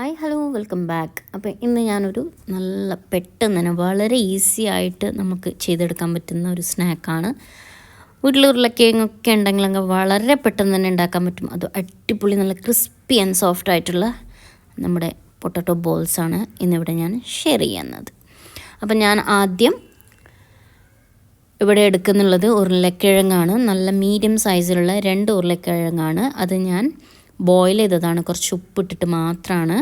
Hi hello welcome back. അപ്പോൾ ഇന്ന് ഞാനൊരു നല്ല പെട്ടെന്ന് തന്നെ വളരെ ഈസി ആയിട്ട് നമുക്ക് ചെയ്തെടുക്കാൻ പറ്റുന്ന ഒരു സ്നാക്കാണ്. വീട്ടിൽ ഉരുളക്കിഴങ്ങൊക്കെ ഉണ്ടെങ്കിലൊക്കെ വളരെ പെട്ടെന്ന് തന്നെ ഉണ്ടാക്കാൻ പറ്റും. അത് അടിപൊളി നല്ല ക്രിസ്പി ആൻഡ് സോഫ്റ്റ് ആയിട്ടുള്ള നമ്മുടെ പൊട്ടറ്റോ ബോൾസാണ് ഇന്നിവിടെ ഞാൻ ഷെയർ ചെയ്യുന്നത്. അപ്പം ഞാൻ ആദ്യം ഇവിടെ എടുക്കുന്നുള്ളത് ഉരുളക്കിഴങ്ങാണ്. നല്ല മീഡിയം സൈസിലുള്ള രണ്ട് ഉരുളക്കിഴങ്ങാണ്. അത് ഞാൻ ബോയിൽ ചെയ്തതാണ്. കുറച്ച് ഉപ്പിട്ടിട്ട് മാത്രമാണ്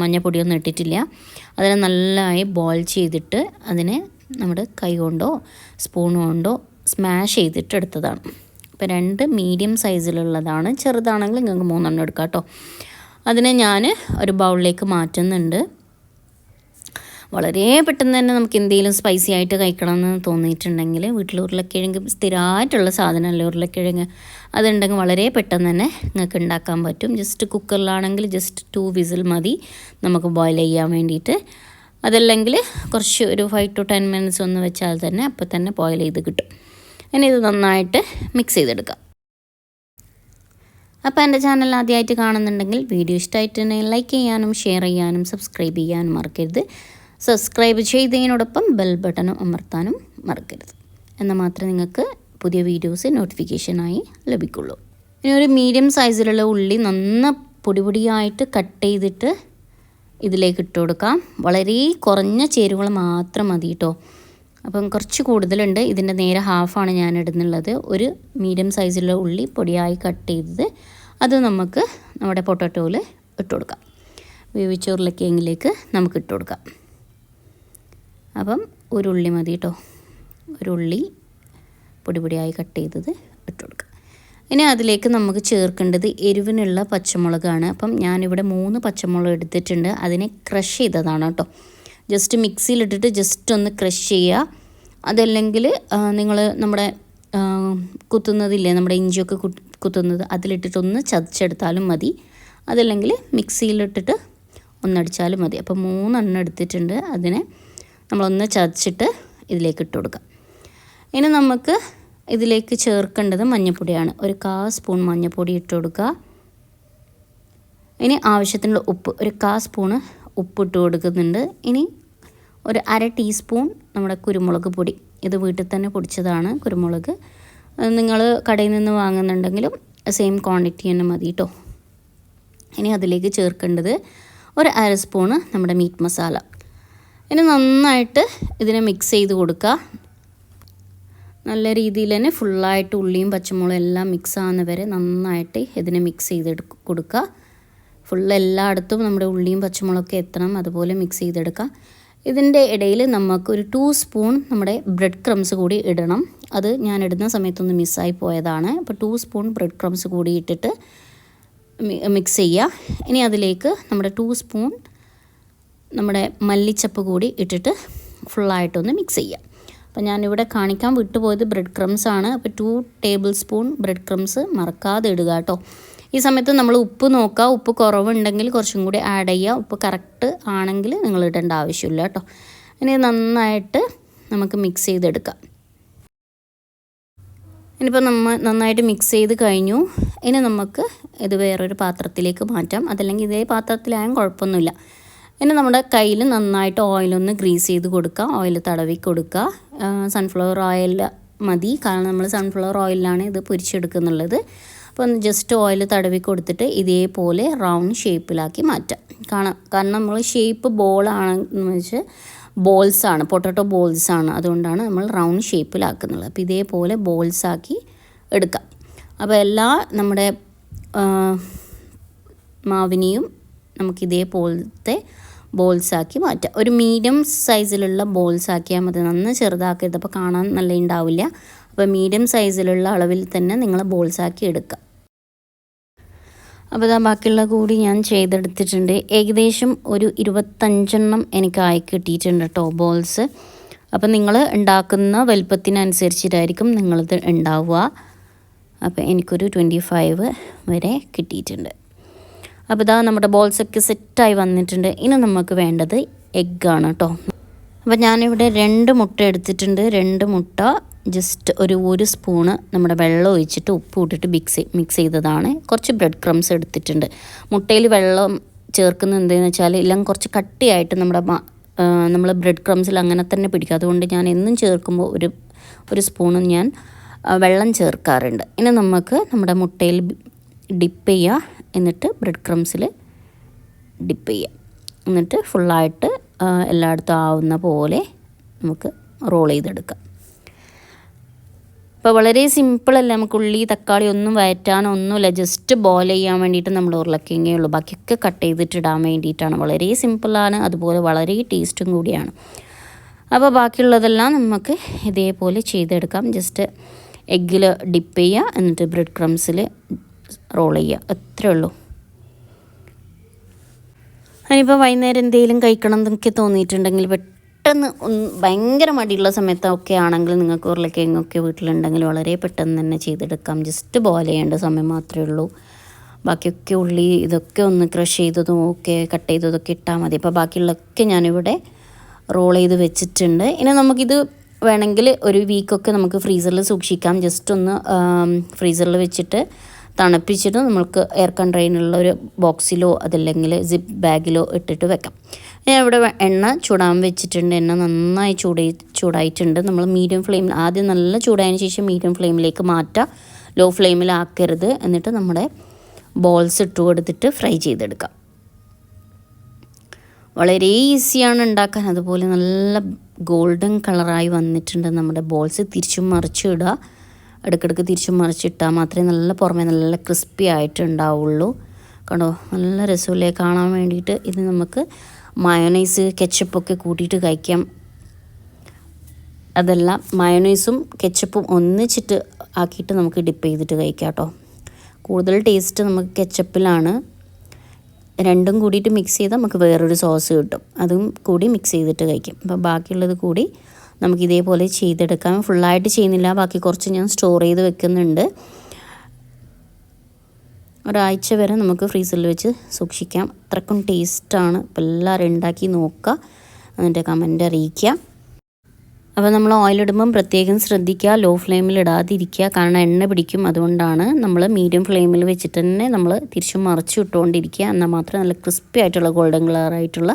മഞ്ഞപ്പൊടിയൊന്നും ഇട്ടിട്ടില്ല. അതിനെ നല്ലതായി ബോയിൽ ചെയ്തിട്ട് അതിനെ നമ്മുടെ കൈ കൊണ്ടോ സ്പൂൺ കൊണ്ടോ സ്മാഷ് ചെയ്തിട്ട് എടുത്തതാണ്. അപ്പോൾ രണ്ട് മീഡിയം സൈസിലുള്ളതാണ് ചെറുതാണെങ്കിൽ നിങ്ങൾക്ക് മൂന്നെണ്ണം എടുക്കാം കേട്ടോ. അതിനെ ഞാൻ ഒരു ബൗളിലേക്ക് മാറ്റുന്നുണ്ട്. വളരെ പെട്ടെന്ന് തന്നെ നമുക്ക് എന്തെങ്കിലും സ്പൈസി ആയിട്ട് കഴിക്കണം എന്ന് തോന്നിയിട്ടുണ്ടെങ്കിൽ വീട്ടിൽ ഉരുളക്കിഴങ്ങ് സ്ഥിരമായിട്ടുള്ള സാധനമല്ലേ? ഉരുളക്കിഴങ്ങ് അതുണ്ടെങ്കിൽ വളരെ പെട്ടെന്ന് തന്നെ നിങ്ങൾക്ക് ഉണ്ടാക്കാൻ പറ്റും. ജസ്റ്റ് കുക്കറിലാണെങ്കിൽ ജസ്റ്റ് ടു വിസിൽ മതി. നമുക്ക് ബോയിൽ ചെയ്യാൻ വേണ്ടിയിട്ട്. അതല്ലെങ്കിൽ കുറച്ച് ഒരു ഫൈവ് ടു ടെൻ മിനിറ്റ്സ് ഒന്ന് വെച്ചാൽ തന്നെ അപ്പോൾ തന്നെ ബോയിൽ ചെയ്ത് കിട്ടും. ഇനി ഇത് നന്നായിട്ട് മിക്സ് ചെയ്തെടുക്കാം. അപ്പോൾ എന്റെ ചാനൽ ആദ്യമായിട്ട് കാണുന്നുണ്ടെങ്കിൽ വീഡിയോ ഇഷ്ടമായിട്ടുണ്ടെങ്കിൽ ലൈക്ക് ചെയ്യാനും ഷെയർ ചെയ്യാനും സബ്സ്ക്രൈബ് ചെയ്യാനും മറക്കരുത്. സബ്സ്ക്രൈബ് ചെയ്തതിനോടൊപ്പം ബെൽ ബട്ടണും അമർത്താനും മറക്കരുത്. എന്നാൽ മാത്രമേ നിങ്ങൾക്ക് പുതിയ വീഡിയോസ് നോട്ടിഫിക്കേഷനായി ലഭിക്കുള്ളൂ. ഇനി ഒരു മീഡിയം സൈസിലുള്ള ഉള്ളി നന്ന പൊടി പൊടിയായിട്ട് കട്ട് ചെയ്തിട്ട് ഇതിലേക്ക് ഇട്ട് കൊടുക്കാം. വളരെ കുറഞ്ഞ ചേരുവകൾ മാത്രം മതി കേട്ടോ അപ്പം കുറച്ച് കൂടുതലുണ്ട്. ഇതിന്റെ നേരെ ഹാഫാണ് ഞാൻ ഇടുന്നുള്ളത്. ഒരു മീഡിയം സൈസിലുള്ള ഉള്ളി പൊടിയായി കട്ട് ചെയ്തത് അത് നമുക്ക് നമ്മുടെ പൊട്ടറ്റോയിൽ ഇട്ട് കൊടുക്കാം. വേവിച്ച ഉരുളക്കിഴങ്ങിലേക്ക് നമുക്ക് ഇട്ട് കൊടുക്കാം. അപ്പം ഒരു ഉള്ളി മതി കേട്ടോ ഒരു ഉള്ളി പൊടി പൊടിയായി കട്ട് ചെയ്തത് ഇട്ട് കൊടുക്കുക. ഇനി അതിലേക്ക് നമുക്ക് ചേർക്കേണ്ടത് എരിവിനുള്ള പച്ചമുളകാണ്. അപ്പം ഞാനിവിടെ മൂന്ന് പച്ചമുളക് എടുത്തിട്ടുണ്ട്. അതിനെ ക്രഷ് ചെയ്തതാണ് കേട്ടോ. ജസ്റ്റ് മിക്സിയിലിട്ടിട്ട് ജസ്റ്റ് ഒന്ന് ക്രഷ് ചെയ്യുക. അതല്ലെങ്കിൽ നിങ്ങൾ നമ്മുടെ കുത്തുന്നതില്ലേ നമ്മുടെ ഇഞ്ചിയൊക്കെ കുത്തുന്നത് അതിലിട്ടിട്ടൊന്ന് ചതച്ചെടുത്താലും മതി. അതല്ലെങ്കിൽ മിക്സിയിലിട്ടിട്ട് ഒന്നടിച്ചാലും മതി. അപ്പോൾ മൂന്നെണ്ണം എടുത്തിട്ടുണ്ട്. അതിനെ നമ്മളൊന്ന് ചതച്ചിട്ട് ഇതിലേക്ക് ഇട്ട് കൊടുക്കാം ഇനി നമുക്ക് ഇതിലേക്ക് ചേർക്കേണ്ടത് മഞ്ഞൾപ്പൊടിയാണ് ഒരു കാ സ്പൂൺ മഞ്ഞൾപ്പൊടി ഇട്ട് കൊടുക്കുക. ഇനി ആവശ്യത്തിനുള്ള ഉപ്പ് ഒരു കാ സ്പൂണ് ഉപ്പ് ഇട്ട് കൊടുക്കുന്നുണ്ട്. ഇനി ഒരു അര ടീസ്പൂൺ നമ്മുടെ കുരുമുളക് പൊടി. ഇത് വീട്ടിൽ തന്നെ പൊടിച്ചതാണ് കുരുമുളക്. നിങ്ങൾ കടയിൽ നിന്ന് വാങ്ങുന്നുണ്ടെങ്കിലും സെയിം ക്വാണ്ടിറ്റി തന്നെ മതി കേട്ടോ ഇനി അതിലേക്ക് ചേർക്കേണ്ടത് ഒരു അര സ്പൂണ് നമ്മുടെ മീറ്റ് മസാല ഇനി നന്നായിട്ട് ഇതിനെ മിക്സ് ചെയ്ത് കൊടുക്കുക. നല്ല രീതിയിൽ തന്നെ ഫുള്ളായിട്ട് ഉള്ളിയും പച്ചമുളകും എല്ലാം മിക്സ് ആകുന്ന വരെ നന്നായിട്ട് ഇതിനെ മിക്സ് ചെയ്ത് കൊടുക്കുക. ഫുൾ എല്ലായിടത്തും നമ്മുടെ ഉള്ളിയും പച്ചമുളകൊക്കെ എത്തണം അതുപോലെ മിക്സ് ചെയ്തെടുക്കുക. ഇതിന്റെ ഇടയിൽ നമുക്ക് ഒരു ടു സ്പൂൺ നമ്മുടെ ബ്രെഡ് ക്രംസ് കൂടി ഇടണം. അത് ഞാൻ ഇടുന്ന സമയത്തൊന്ന് മിസ്സായി പോയതാണ്. അപ്പോൾ ടു സ്പൂൺ ബ്രെഡ് ക്രംസ് കൂടി ഇട്ടിട്ട് മിക്സ് ചെയ്യുക. ഇനി അതിലേക്ക് നമ്മുടെ ടു സ്പൂൺ നമ്മുടെ മല്ലിച്ചപ്പ് കൂടി ഇട്ടിട്ട് ഫുള്ളായിട്ടൊന്ന് മിക്സ് ചെയ്യുക. അപ്പോൾ ഞാനിവിടെ കാണിക്കാൻ വിട്ടുപോയത് ബ്രെഡ് ക്രംസ് ആണ്. അപ്പോൾ two tablespoon bread crumbs മറക്കാതെ ഇടുക കേട്ടോ. ഈ സമയത്ത് നമ്മൾ ഉപ്പ് നോക്കുക. ഉപ്പ് കുറവുണ്ടെങ്കിൽ കുറച്ചും കൂടി ആഡ് ചെയ്യുക. ഉപ്പ് കറക്റ്റ് ആണെങ്കിൽ നിങ്ങൾ ഇടേണ്ട ആവശ്യമില്ല കേട്ടോ. ഇനി നന്നായിട്ട് നമുക്ക് മിക്സ് ചെയ്തെടുക്കാം. ഇനിയിപ്പോൾ നമ്മൾ നന്നായിട്ട് മിക്സ് ചെയ്ത് കഴിഞ്ഞു. ഇനി നമുക്ക് ഇത് വേറൊരു പാത്രത്തിലേക്ക് മാറ്റാം. അതല്ലെങ്കിൽ ഇതേ പാത്രത്തിലായാലും കുഴപ്പമൊന്നുമില്ല. ഇനി നമ്മുടെ കയ്യിൽ നന്നായിട്ട് ഓയിലൊന്ന് ഗ്രീസ് ചെയ്ത് കൊടുക്കുക. ഓയിൽ തടവി കൊടുക്കുക. സൺഫ്ലവർ ഓയിൽ മതി. കാരണം നമ്മൾ സൺഫ്ലവർ ഓയിലാണ് ഇത് പൊരിച്ചെടുക്കുന്നുള്ളത്. ഒന്ന് ജസ്റ്റ് ഓയിൽ തടവി കൊടുത്തിട്ട് ഇതേപോലെ റൗണ്ട് ഷേപ്പിലാക്കി മാറ്റാം. കാണാം. കാരണം നമ്മൾ ഷേപ്പ് ബോളാണെന്ന് വെച്ച് ബോൾസാണ് പൊട്ടറ്റോ ബോൾസാണ് അതുകൊണ്ടാണ് നമ്മൾ റൗണ്ട് ഷേപ്പിലാക്കുന്നത് അപ്പോൾ ഇതേപോലെ ബോൾസാക്കി എടുക്കാം. അപ്പോൾ എല്ലാ നമ്മുടെ മാവിനെയും നമുക്ക് ഇതേപോലത്തെ ബോൾസാക്കി മാറ്റുക ഒരു മീഡിയം സൈസിലുള്ള ബോൾസ് ആക്കിയാൽ മതി. നന്ന് ചെറുതാക്കരുത് അപ്പോൾ കാണാൻ നല്ല ഉണ്ടാവില്ല അപ്പോൾ മീഡിയം സൈസിലുള്ള അളവിൽ തന്നെ നിങ്ങൾ ബോൾസാക്കി എടുക്കുക അപ്പോൾ ഇതാ ബാക്കിയുള്ള കൂടി ഞാൻ ചെയ്തെടുത്തിട്ടുണ്ട്. ഏകദേശം ഒരു ഇരുപത്തഞ്ചെണ്ണം എനിക്ക് ആയി കിട്ടിയിട്ടുണ്ട് കേട്ടോ ബോൾസ്. അപ്പോൾ നിങ്ങൾ ഉണ്ടാക്കുന്ന വലുപ്പത്തിനനുസരിച്ചിട്ടായിരിക്കും നിങ്ങളത് ഉണ്ടാവുക അപ്പോൾ എനിക്കൊരു ട്വന്റി ഫൈവ് വരെ കിട്ടിയിട്ടുണ്ട്. അപ്പോൾ ഇതാ നമ്മുടെ ബോൾസൊക്കെ സെറ്റായി വന്നിട്ടുണ്ട്. ഇനി നമുക്ക് വേണ്ടത് എഗ്ഗാണ് കേട്ടോ അപ്പോൾ ഞാനിവിടെ രണ്ട് മുട്ട എടുത്തിട്ടുണ്ട്. രണ്ട് മുട്ട ജസ്റ്റ് ഒരു ഒരു സ്പൂണ് നമ്മുടെ വെള്ളം ഒഴിച്ചിട്ട് ഉപ്പ് ഇട്ടിട്ട് മിക്സ് മിക്സ് ചെയ്തതാണ്. കുറച്ച് ബ്രെഡ് ക്രംസ് എടുത്തിട്ടുണ്ട്. മുട്ടയിൽ വെള്ളം ചേർക്കുന്നത് എന്താണെന്ന് വെച്ചാൽ എല്ലാം കുറച്ച് കട്ടിയായിട്ട് നമ്മുടെ നമ്മൾ ബ്രെഡ് ക്രംസിൽ അങ്ങനെ തന്നെ പിടിക്കും. അതുകൊണ്ട് ഞാൻ എന്നും ചേർക്കുമ്പോൾ ഒരു ഒരു സ്പൂണും ഞാൻ വെള്ളം ചേർക്കാറുണ്ട്. ഇനി നമുക്ക് നമ്മുടെ മുട്ടയിൽ ഡിപ്പ് ചെയ്യുക എന്നിട്ട് ബ്രെഡ് ക്രംസിൽ ഡിപ്പ് ചെയ്യുക എന്നിട്ട് ഫുള്ളായിട്ട് എല്ലായിടത്തും ആവുന്ന പോലെ നമുക്ക് റോൾ ചെയ്തെടുക്കാം. അപ്പോൾ വളരെ സിമ്പിളല്ല നമുക്ക് ഉള്ളി തക്കാളി ഒന്നും വയറ്റാനോ ഒന്നുമില്ല. ജസ്റ്റ് ബോയിൽ ചെയ്യാൻ വേണ്ടിയിട്ട് നമ്മൾ ഉരുളക്കിങ്ങേ ഉള്ളൂ. ബാക്കിയൊക്കെ കട്ട് ചെയ്തിട്ടിടാൻ വേണ്ടിയിട്ടാണ്. വളരെ സിമ്പിളാണ് അതുപോലെ വളരെ ടേസ്റ്റും കൂടിയാണ്. അപ്പോൾ ബാക്കിയുള്ളതെല്ലാം നമുക്ക് ഇതേപോലെ ചെയ്തെടുക്കാം. ജസ്റ്റ് എഗ്ഗിൽ ഡിപ്പ് ചെയ്യുക എന്നിട്ട് ബ്രെഡ് ക്രംസിൽ റോൾ ചെയ്യുക അത്രേ ഉള്ളൂ. അതിനിപ്പോൾ വൈകുന്നേരം എന്തെങ്കിലും കഴിക്കണം എന്നൊക്കെ തോന്നിയിട്ടുണ്ടെങ്കിൽ പെട്ടെന്ന് ഭയങ്കര മടിയുള്ള സമയത്തൊക്കെ ആണെങ്കിൽ നിങ്ങൾക്ക് ഉരുളക്കിഴങ്ങൊക്കെ വീട്ടിലുണ്ടെങ്കിൽ വളരെ പെട്ടെന്ന് തന്നെ ചെയ്തെടുക്കാം. ജസ്റ്റ് ബോയിൽ ചെയ്യേണ്ട സമയം മാത്രമേ ഉള്ളൂ. ബാക്കിയൊക്കെ ഉള്ളി ഇതൊക്കെ ഒന്ന് ക്രഷ് ചെയ്തതും ഒക്കെ കട്ട് ചെയ്തതൊക്കെ ഇട്ടാൽ മതി. അപ്പോൾ ബാക്കിയുള്ളതൊക്കെ ഞാനിവിടെ റോൾ ചെയ്ത് വെച്ചിട്ടുണ്ട്. ഇനി നമുക്കിത് വേണമെങ്കിൽ ഒരു വീക്കൊക്കെ നമുക്ക് ഫ്രീസറിൽ സൂക്ഷിക്കാം. ജസ്റ്റ് ഒന്ന് ഫ്രീസറിൽ വെച്ചിട്ട് തണുപ്പിച്ചിട്ട് നമ്മൾക്ക് എയർ കണ്ടെയ്നറുള്ള ഒരു ബോക്സിലോ അതല്ലെങ്കിൽ സിപ്പ് ബാഗിലോ ഇട്ടിട്ട് വെക്കാം. ഞാൻ ഇവിടെ എണ്ണ ചൂടാൻ വെച്ചിട്ടുണ്ട്. എണ്ണ നന്നായി ചൂടായി ചൂടായിട്ടുണ്ട്. നമ്മൾ മീഡിയം ഫ്ലെയിമിൽ ആദ്യം നല്ല ചൂടായതിന് ശേഷം മീഡിയം ഫ്ലെയിമിലേക്ക് മാറ്റാം. ലോ ഫ്ലെയിമിലാക്കരുത് എന്നിട്ട് നമ്മുടെ ബോൾസ് ഇട്ട് കൊടുത്തിട്ട് ഫ്രൈ ചെയ്തെടുക്കാം. വളരെ ഈസിയാണ് ഉണ്ടാക്കാൻ. അതുപോലെ നല്ല ഗോൾഡൻ കളറായി വന്നിട്ടുണ്ട്. നമ്മുടെ ബോൾസ് തിരിച്ചും മറിച്ചും ഇടുക ഇടയ്ക്കിടയ്ക്ക് തിരിച്ചു മറിച്ചിട്ടാൽ മാത്രമേ നല്ല പുറമേ നല്ല ക്രിസ്പി ആയിട്ട് ഉണ്ടാവുള്ളൂ കണ്ടോ? നല്ല രസമില്ലേ? കാണാൻ വേണ്ടിയിട്ട് ഇത് നമുക്ക് മയോണൈസ് കെച്ചപ്പൊക്കെ കൂട്ടിയിട്ട് കഴിക്കാം. അതല്ല മയോണൈസും കെച്ചപ്പും ഒന്നിച്ചിട്ട് ആക്കിയിട്ട് നമുക്ക് ഡിപ്പ് ചെയ്തിട്ട് കഴിക്കാം കേട്ടോ. കൂടുതൽ ടേസ്റ്റ് നമുക്ക് കെച്ചപ്പിലാണ് രണ്ടും കൂടിയിട്ട് മിക്സ് ചെയ്താൽ നമുക്ക് വേറൊരു സോസ് കിട്ടും. അതും കൂടി മിക്സ് ചെയ്തിട്ട് കഴിക്കും. അപ്പോൾ ബാക്കിയുള്ളത് കൂടി നമുക്ക് ഇതേപോലെ ചെയ്തെടുക്കാം. ഫുള്ളായിട്ട് ചെയ്യുന്നില്ല. ബാക്കി കുറച്ച് ഞാൻ സ്റ്റോർ ചെയ്ത് വെക്കുന്നുണ്ട്. ഒരാഴ്ച വരെ നമുക്ക് ഫ്രീസറിൽ വെച്ച് സൂക്ഷിക്കാം. അത്രക്കും ടേസ്റ്റാണ് അപ്പോൾ എല്ലാവരും ഉണ്ടാക്കി നോക്കുക. എന്നിട്ട് കമന്റ് അറിയിക്കുക. അപ്പോൾ നമ്മൾ ഓയിലിടുമ്പം പ്രത്യേകം ശ്രദ്ധിക്കുക. ലോ ഫ്ലെയിമിൽ ഇടാതിരിക്കുക. കാരണം എണ്ണ പിടിക്കും അതുകൊണ്ടാണ് നമ്മൾ മീഡിയം ഫ്ലെയിമിൽ വെച്ചിട്ട് തന്നെ നമ്മൾ തിരിച്ചും മറിച്ച് ഇട്ടുകൊണ്ടിരിക്കുക. എന്നാൽ മാത്രമേ നല്ല ക്രിസ്പി ആയിട്ടുള്ള ഗോൾഡൻ കളറായിട്ടുള്ള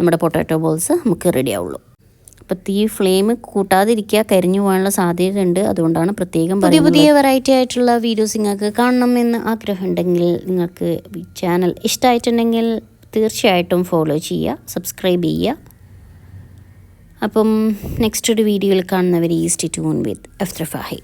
നമ്മുടെ പൊട്ടാറ്റോ ബോൾസ് നമുക്ക് റെഡി ആവുള്ളൂ. അപ്പോൾ തീ ഫ്ലെയിം കൂട്ടാതിരിക്കുക കരിഞ്ഞു പോകാനുള്ള സാധ്യതയുണ്ട് അതുകൊണ്ടാണ് പ്രത്യേകം പുതിയ പുതിയ വെറൈറ്റി ആയിട്ടുള്ള വീഡിയോസ് നിങ്ങൾക്ക് കാണണമെന്ന് ആഗ്രഹമുണ്ടെങ്കിൽ നിങ്ങൾക്ക് ചാനൽ ഇഷ്ടമായിട്ടുണ്ടെങ്കിൽ തീർച്ചയായിട്ടും ഫോളോ ചെയ്യുക സബ്സ്ക്രൈബ് ചെയ്യുക. അപ്പം നെക്സ്റ്റ് ഒരു വീഡിയോയിൽ കാണുന്നവർ ഈസ്റ്റ് ടൂൺ വിത്ത് എഫ്ത്ര ഫാഹി